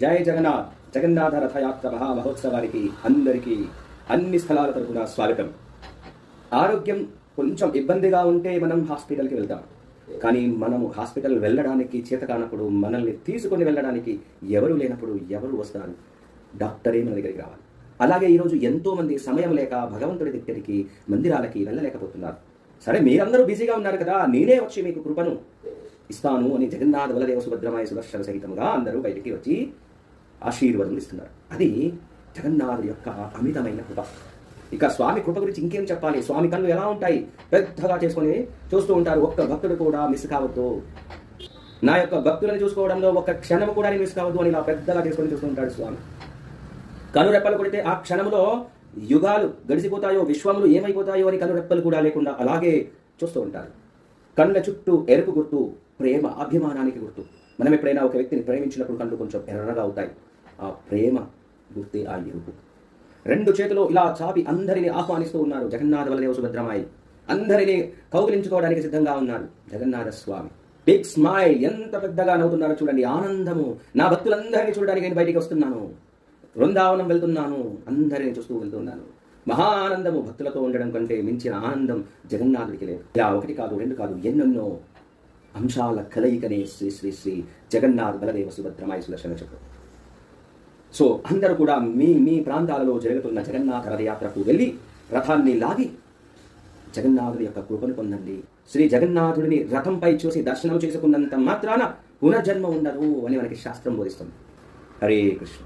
జయ జగన్నాథ్ జగన్నాథ రథయాత్ర మహా మహోత్సవానికి అందరికీ అన్ని స్థలాల తరపున స్వాగతం. ఆరోగ్యం కొంచెం ఇబ్బందిగా ఉంటే మనం హాస్పిటల్కి వెళ్తాం. కానీ మనము హాస్పిటల్ వెళ్ళడానికి చేత కానప్పుడు మనల్ని తీసుకొని వెళ్ళడానికి ఎవరు లేనప్పుడు ఎవరు వస్తారు? డాక్టరే మన దగ్గరికి రావాలి. అలాగే ఈరోజు ఎంతోమంది సమయం లేక భగవంతుడి దగ్గరికి మందిరాలకి వెళ్ళలేకపోతున్నారు. సరే మీరందరూ బిజీగా ఉన్నారు కదా నేనే వచ్చి మీకు కృపను ఇస్తాను అని జగన్నాథ బలదేవ సుభద్రమాయ సుదర్శన సహితంగా అందరూ బయటికి వచ్చి ఆశీర్వాదం ఇస్తున్నారు. అది జగన్నాథుడి యొక్క అమితమైన కృప. ఇక స్వామి కృప గురించి ఇంకేం చెప్పాలి? స్వామి కళ్ళు ఎలా ఉంటాయి? పెద్దగా చేసుకొని చూస్తూ ఉంటారు. ఒక్క భక్తుడు కూడా మిస్ కావద్దు. నా యొక్క భక్తులను చూసుకోవడంలో ఒక్క క్షణం కూడా నేను మిస్ కావద్దు అని ఇలా పెద్దగా చేసుకొని చూస్తూ ఉంటాడు స్వామి. కనురెప్పలు కొడితే ఆ క్షణంలో యుగాలు గడిచిపోతాయో విశ్వములు ఏమైపోతాయో అని కనురెప్పలు కూడా లేకుండా అలాగే చూస్తూ ఉంటారు. కళ్ళ చుట్టూ ఎరుపు గుర్తు ప్రేమ అభిమానానికి గుర్తు. మనం ఎప్పుడైనా ఒక వ్యక్తిని ప్రేమించినప్పుడు కళ్ళు కొంచెం ఎర్రగా అవుతాయి. ఆ ప్రేమ గుర్తి ఆ ఎరుపు. రెండు చేతులు ఇలా చాపి అందరిని ఆహ్వానిస్తూ ఉన్నారు. జగన్నాథ వల్లదేవ సుభద్రమాయి. అందరినీ కౌగిలించుకోవడానికి సిద్ధంగా ఉన్నారు జగన్నాథ స్వామి. బిగ్ స్మైల్ ఎంత పెద్దగా నవ్వుతున్నారో చూడండి. ఆనందము. నా భక్తులందరినీ చూడడానికి నేను బయటికి వస్తున్నాను. బృందావనం వెళ్తున్నాను. అందరిని చూస్తూ వెళ్తున్నాను. మహా ఆనందము భక్తులతో ఉండడం కంటే మించిన ఆనందం జగన్నాథుడికి లేదు. ఇలా ఒకటి కాదు రెండు కాదు ఎన్నెన్నో అంశాల కలయికనే శ్రీ శ్రీ శ్రీ జగన్నాథ్ బలదేవ సుభద్రమాయ సుదర్శన చక్రం. సో అందరూ కూడా మీ మీ ప్రాంతాలలో జరుగుతున్న జగన్నాథ రథయాత్రకు వెళ్ళి రథాన్ని లాగి జగన్నాథుడి యొక్క కృపను పొందండి. శ్రీ జగన్నాథుడిని రథంపై చూసి దర్శనం చేసుకున్నంత మాత్రాన పునర్జన్మ ఉండదు అని మనకి శాస్త్రం బోధిస్తుంది. హరే కృష్ణ.